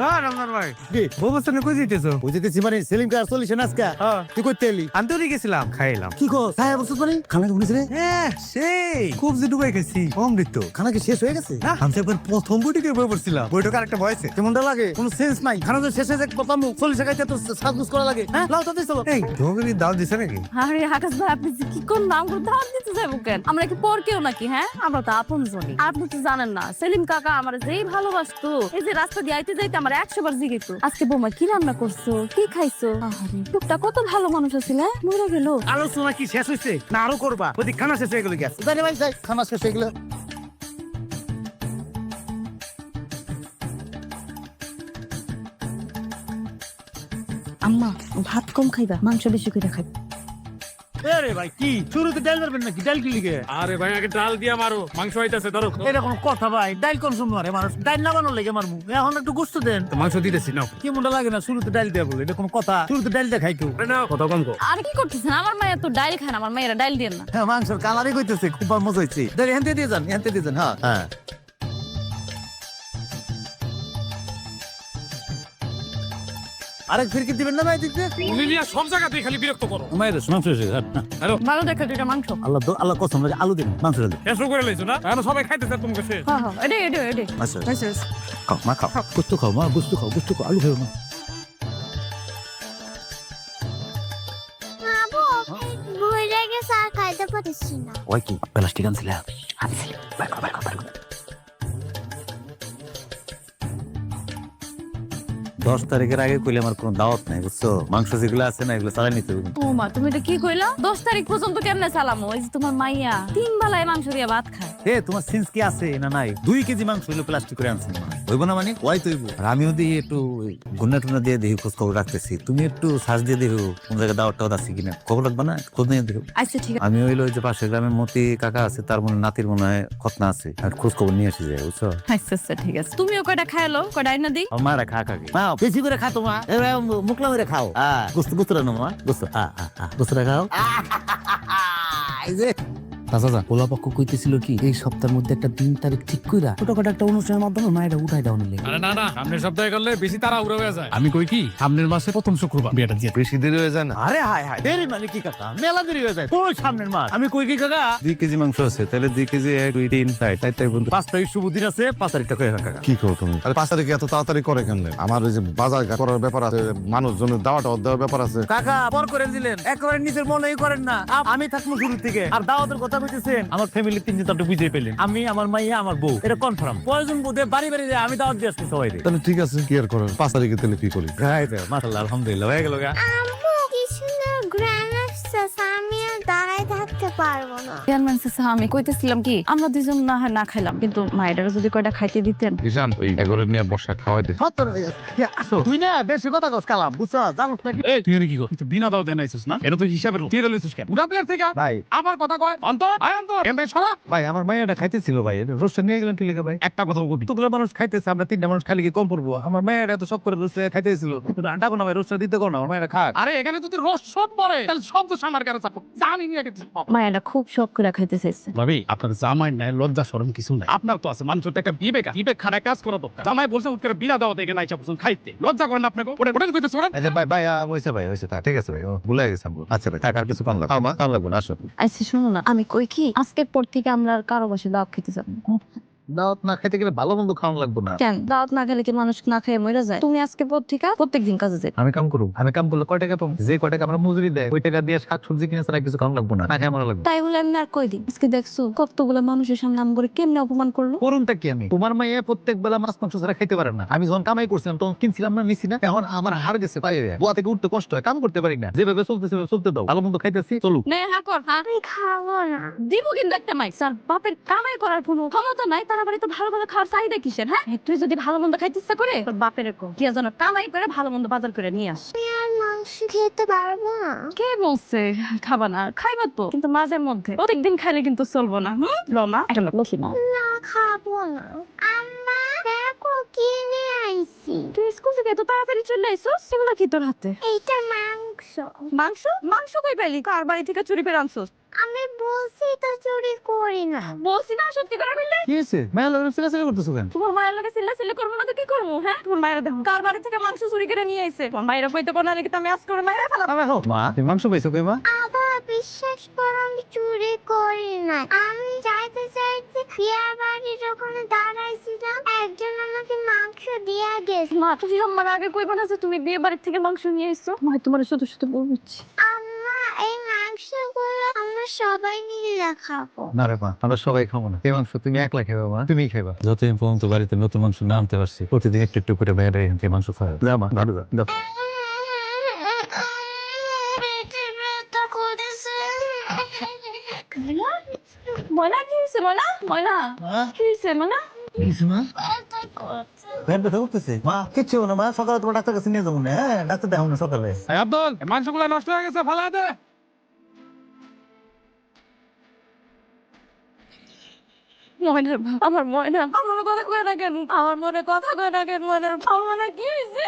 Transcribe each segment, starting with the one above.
রমজান ভাই। কি? বউ কই যেতেছো বুঝতেছি মানে সেলিম কার সলিউশন আজকে হ্যাঁ। তুই করতে এলি আন্তরি গেছিলাম। খাইলাম। কি কো সাহেব বসত মানে? খানা কি রে হ্যাঁ সেই। খুব যে ডুবাই খাইছি। অমৃত। খানা কি শেষ হয়ে গেছে? না। আমি একবার প্রথম বইটিকে বই পড়ছিলাম। বইটাকে আরেকটা ভয়েছে কেমনটা লাগে কোনো সেন্স নাই। খানা তো শেষ হয়ে যায় প্রথম চল্লিশ টাকাতে তো সাজগুজ করা লাগে। হ্যাঁ লাও তাতে চলো। এই তোমাকে দাও দিছে নাকি? আরে আকাশ ভাই আপনি কি কোন নাম করে দাওয়াত দিতে যাব কেন? আমরা কি পর কেউ নাকি হ্যাঁ? আমরা তো আপন তো জানেন না সেলিম কাকা আমার যেই ভালোবাসতো এই যে রাস্তা দিয়ে আইতে যাইতে আমার একশো বার জিগিত আজকে বৌমা কি রান্না করছ? কি খাইছো? লোকটা কত ভালো মানুষ আছিল হ্যাঁ? মরে গেল। আলোচনা কি শেষ হয়েছে না আরও করবা? ওদিক খানা শেষ হয়ে গেল গ্যাস জানি ভাই যাই খানা শেষ হয়ে গেলে। আম্মা ভাত কম খাইবা মাংস বেশি করে খাইবা। আরে ভাই কি? শুরুতে ডাল মারবেন নাকি? ডাল কি? লিগে আরে ভাই আগে ডাল দিয়া মারো মাংস হইতাছে ধরো। এটা কোনো কথা ভাই ডাল কোন সময় মারে মানুষ। ডাল না বানানো লেগে মারমু এখন একটু গুস্ত দেন। তো মাংস দিতেছি নাও। কি মনটা লাগে না শুরুতে ডাল দেয়া বলে? এটা কোনো কথা। শুরুতে ডাল দেখাই কেউ। আরে নাও। কত কম কো। আর কি করতেছেন? আমার মায়ের তো ডাইল খায় না আমার মায়েরা ডাইল দিয়ে না। হ্যাঁ মাংসের কালারই কইতেছে খুব মজা হয়েছে দাঁড়িয়ে হেনতে দিয়ে যান হেনতে দিয়ে যান হ্যাঁ। হ্যাঁ। আরেক ফিরকি দিবেন না ভাই দিতে লিলিয়া সব জায়গাতেই খালি বিরক্ত করো। মাংস এসে ভালো দেখে দুইটা মাংস। আল্লাহ তো আল্লাহ কসম লাগে আলু দিন মাংস দিন এসো করে লাইছো না? এখন সবাই খাইতেছে তুমি কাছে হ্যাঁ হ্যাঁ এডে এডে এডে। আচ্ছা আচ্ছা। খাও মা খাও। গুস্ত খাও মা গুস্ত খাও গুস্ত খাও আলু খাও মা খাইতে ওই কি প্লাস্টিক দশ তারিখের আগে কইলে আমার কোনো দাওয়াত নাই বুঝছ? মাংস যেগুলো আছে না এগুলো চালাই নিতে হবে। ও মা তুমি এটা কি কইলা? দশ তারিখ পর্যন্ত কেমনে চালামো? ওই যে তোমার মাইয়া তিন বেলায় মাংস দিয়ে ভাত খায়। এ তোমার সিন্স কি আছে না নাই? দুই কেজি মাংস হইল প্লাস্টিক করে আনছেন হইব না মানে ওয়াই তৈব আর আমিও দিয়ে একটু গুন্না টুনা দিয়ে দেখি খোঁজ খবর রাখতেছি তুমি একটু সার্চ দিয়ে দেখো কোন জায়গায় দাওয়াত টাওয়াত আছে কিনা খবর রাখবা না খোঁজ নিয়ে দেখো আচ্ছা ঠিক আছে আমি হইল ওই যে পাশের গ্রামের মতি কাকা আছে তার মনে নাতির মনে হয় খতনা আছে আর খোঁজ খবর নিয়ে আসি যায় বুঝছ আচ্ছা আচ্ছা ঠিক আছে তুমিও কয়টা খাইলো কয়টা আইনা দিই আমার মারা খা খাকে মা বেশি করে খা তোমা এবার মুখলা করে খাও আহ গুস্ত গুস্ত রানো মা গুস্ত আ আ আ খাও এই যে চাচা পোলা পক্ষ কইতেছিল কি এই সপ্তাহের মধ্যে একটা দিন তারিখ ঠিক কইরা ছোটখাটো একটা অনুষ্ঠানের মাধ্যমে মায়েরা উঠাই দাও নিলে। আরে না না সামনের সপ্তাহে করলে বেশি তারা উড়ে হয়ে যায়। আমি কই কি সামনের মাসে প্রথম শুক্রবার। বিয়েটা দিয়ে। বেশি দেরি হয়ে যায় না? আরে হায় হায় দেরি মানে কি কাকা মেলা দেরি হয়ে যায়। কোন সামনের মাস? আমি কই কি কাকা? দুই কেজি মাংস আছে তাহলে দুই কেজি এক দুই তিন চার চার তারিখ পর্যন্ত পাঁচ তারিখ শুভ দিন আছে পাঁচ তারিখটা কই কাকা? কি করো তুমি? আরে পাঁচ তারিখে এত তাড়াতাড়ি করে কেন আমার ওই যে বাজার করার ব্যাপার আছে মানুষজনের দাওয়া টাওয়া দেওয়ার ব্যাপার আছে। কাকা পর করে দিলেন। একেবারে নিজের মনেই করেন না। আমি থাকব শুরু থেকে আর দাওয়াতের কথা বলতেছেন আমার ফ্যামিলির তিনজন তো বুঝে পেলেন আমি আমার মাইয়া আমার বউ। এটা কনফার্ম প্রয়োজন বোধে বাড়ি বাড়ি যায় আমি দাওয়াত দিয়ে আসছি সবাই তাহলে ঠিক আছে কি আর করার? পাঁচ তারিখে তাহলে কি করি? মাসাল্লাহ আলহামদুলিল্লাহ হয়ে গেল গা। পারব না। চেয়ারম্যান চাচা আমি কইতেছিলাম কি আমরা দুজন না হয় না খাইলাম। কিন্তু মায়েরা যদি কয়টা খাইতে দিতেন। ঈশান ওই এগারো নিয়ে বর্ষা খাওয়াই দে। সত্তর হয়ে গেছে। এ, আসো। তুই না বেশি কথা কস কালাম। বুঝছ জানোস নাকি? এই তুই কি কর? বিনা দাও দেন আইছিস না? এটা তো হিসাবের তুই লইছিস কেন? উড়া প্লেয়ার থেকে ভাই। আবার কথা কয় অন্তর আয় অন্তর এমবে ছড়া ভাই আমার মাইয়াটা খাইতেছিল ভাই। রোস্টার নিয়ে গেলেন ঠিক ভাই। একটা কথা বলবি। কতগুলো মানুষ খাইতেছে আমরা তিনটা মানুষ খালি কি কম পড়ব? আমার মায়ের এত সব করে রোস্টার খাইতেছিল। আন্ডা কোনো ভাই রোস্টার দিতে কোনো আমার মায়েরা খাক। আরে এখানে যদি রস সব পড়ে তাহলে সব তো সামার কাছে চাপো জানি নিয়ে গেছে মায়েরা খুব শখ করে খাইতে চাইছে ভাবি আপনার জামাই নাই লজ্জা শরম কিছু নাই। আপনার তো আছে মানুষের একটা বিবেক। বিবেক খারাপ কাজ করা দরকার জামাই বলছে উঠকে বিনা দাও দেখে নাই চাপছেন খাইতে। লজ্জা করেন না আপনাকে? ওটা ওরা? আচ্ছা ভাই ভাই হইছে ভাই হইছে তা ঠিক আছে ভাই ভুলে গেছে। আচ্ছা ভাই টাকা আর কিছু কম লাগবে। আমার কম লাগবে না আসো। আচ্ছা শুনুন না আমি কই কি আজকের পর থেকে আমরা কারও বসে দাওয়াত খেতে যাব। দাওয়াত না খাইতে গেলে ভালো মন্দ খাওয়ানো লাগবে না। কেন? দাওয়াত না খেলে কি মানুষ না খেয়ে মরে যায়? তুমি আজকে পর থেকে প্রত্যেকদিন কাজে যাবে আমি কাম করব। আমি কাম করলে কয় টাকা পাবো? যে কয় টাকা আমরা মজুরি দেয় ওই টাকা দিয়ে শাক সবজি কিনে ছাড়া কিছু খাওয়ানো লাগবে না। না খাই আমার লাগবে। তাই বলে আমি আর কই দিই আজকে দেখছ কতগুলো মানুষের সামনে আম করে কেমনে অপমান করল? করুনটা কি আমি? তোমার মাইয়া প্রত্যেক বেলা মাছ মাংস ছাড়া খাইতে পারে না। আমি যখন কামাই করছিলাম তখন কিনছিলাম না নিছি না। এখন আমার হার গেছে পায়ে বুয়া থেকে উঠতে কষ্ট হয় কাম করতে পারি না। যেভাবে চলতেছে সেভাবে চলতে দাও। ভালো মন্দ খাইতেছি চলুক। নে হা কর হা আমি খাব না। দিব কিন্তু একটা মাইক স্যার। বাপের কামাই করার কোনো ক্ষমতা নাই তার বাড়িতে ভালো ভালো খাওয়ার চাহিদা কিসের হ্যাঁ? তুই যদি ভালো মন্দ খাইতে ইচ্ছা করে তোর বাপের কো কি যেন কামাই করে ভালো মন্দ বাজার করে নিয়ে আস। খেতে পারব না। কে বলছে? খাবা না খাইবা তো। কিন্তু মাঝে মধ্যে। প্রত্যেকদিন খাইলে কিন্তু চলবো না হুম? মা একটা লক্ষ্মী মা না খাব না। আম্মা দেখো কিনে আইছি। তুই স্কুল থেকে এত তাড়াতাড়ি চলে আইসস? সেগুলো কি তোর হাতে? এইটা মাংস। মাংস। মাংস? কই পেলি কার বাড়ি থেকে চুরি করে আনছস? আমি বলছি তো চুরি করি না। বলছি না সত্যি করে বললে কি হয়েছে মায়া লোক ফিরাফিরি করতেছো কেন? তোমার মায়ের লগে চিল্লা চিল্লি করব না তো কি করব হ্যাঁ? তোমার মায়ের দেখো। কার বাড়ি থেকে মাংস চুরি করে নিয়ে আইছে? তোমার মায়ের কইতে পারো না নাকি তুমি আজ করে মায়ের ফেলা। মা তুমি মাংস পাইছো কই মা? আবার বিশ্বাস করো আমি চুরি করি না আমি যাইতে চাইতে বিয়া বাড়ির ওখানে দাঁড়াইছিলাম মাংস দিয়া গেছে মা তুমি আমার আগে কইবা না যে তুমি বিয়ে বাড়ির থেকে মাংস নিয়ে মা তোমার শুধু শুধু বলছি আম্মা এই মাংসগুলো আমরা সবাই মিলে খাব। না রে মা আমরা সবাই খাব না। এই মাংস তুমি একলা খাবে মা তুমি খাইবা। যতদিন পর্যন্ত বাড়িতে নতুন মাংস না আনতে পারছি প্রতিদিন একটু একটু করে বাইরে থেকে মাংস খাওয়া। যা মা ময়না? কি হয়েছে ময়না? ময়না কি হয়েছে ময়না? পেট ব্যথা করতেছে মা কিচ্ছু না মা সকালে তোমার ডাক্তার কাছে নিয়ে যাব না হ্যাঁ ডাক্তার দেখাবো না সকালে এই আব্দুল মাংসগুলো নষ্ট হয়ে গেছে ফালা দে ময়না আমার ময়না আমার কথা কয় না কেন আমার মনে কথা কয় না কেন ময়না আমার মনে কি হয়েছে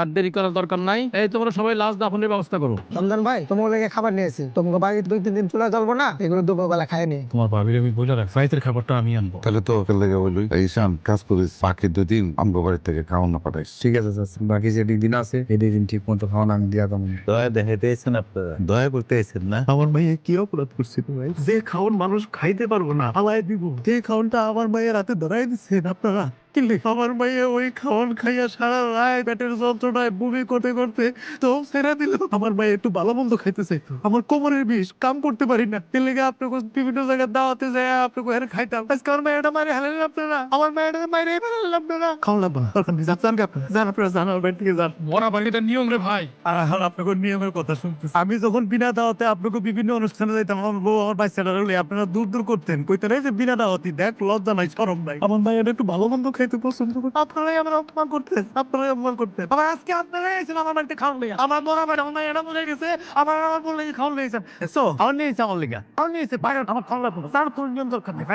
আর দেরি করার দরকার নাই। এই তোমরা সবাই লাশ দাফনের ব্যবস্থা করো। রমজান ভাই তোমার লেগে খাবার নিয়ে এসেছি। তোমাকে বাড়ি দুই তিন দিন চলে চলবো না এগুলো দুপুরবেলা খাই নি তোমার ভাবির আমি বলে রাখ ফ্রাইতের খাবারটা আমি আনব। তাহলে তো ওকে লেগে বললি এই শান কাজ করিস বাকি দুদিন আমগো বাড়ি থেকে খাওয়ানো পাঠাইস। ঠিক আছে স্যার বাকি যে দিন আছে এই দিন ঠিক মতো খাওয়ানো আমি দিয়া দেবো। দয়া দেখাইতে এসেছেন আপনারা। দয়া করতে এসেছেন না? আমার ভাইয়া কি অপরাধ করছে ভাই? যে খাওন মানুষ খাইতে পারব না ফালাই দিব। যে খাওনটা আমার ভাইয়ের হাতে ধরাই দিচ্ছেন আপনারা। আমার ভাইয়া ওই খাওন খাইয়া সারা রায় পেটের যন্ত্রণায় বমি করতে করতে তো ছেড়ে দিল। আমার ভাই একটু ভালো মন্দ খাইতে চাইতো। আমার কোমরের বিষ কাম করতে পারি না। এর লেগে আপনাকে বিভিন্ন জায়গায় দাওয়াতে যায় আপনাকে এর খাইতাম। আজকে আমার মারে আপনারা। আমার মারে আপনারা। খাওয়ান লাগবে যান যান আপনারা। যান আপনারা যান আমার বাড়ি থেকে যান। মরা বাড়িটা নিয়ম রে ভাই। আর এখন আপনাকে নিয়মের কথা শুনতেছি। আমি যখন বিনা দাওয়াতে আপনাকে বিভিন্ন অনুষ্ঠানে যাইতাম আমার বউ আমার বাচ্চারা আপনারা দূর দূর করতেন। কইতেন এই যে বিনা দাওয়াতি দেখ লজ্জা নাই শরম নাই। আমার ভাই এটা একটু ভালো মন্দ খাইতে পছন্দ করি আপনারাই আমার অপমান করতেন আপনারাই অপমান করতেন আবার আজকে আপনারাই এসেছেন আমার বাড়িতে খাওয়ান লেগে আমার বড় ভাই আমার এটা বলে গেছে আমার আমার বলে খাওয়ান লেগেছেন সো আমার নিয়েছে আমার লেগে আমার নিয়েছে বাইরে আমার খাওয়ান লাগবে তার কোনো দরকার নেই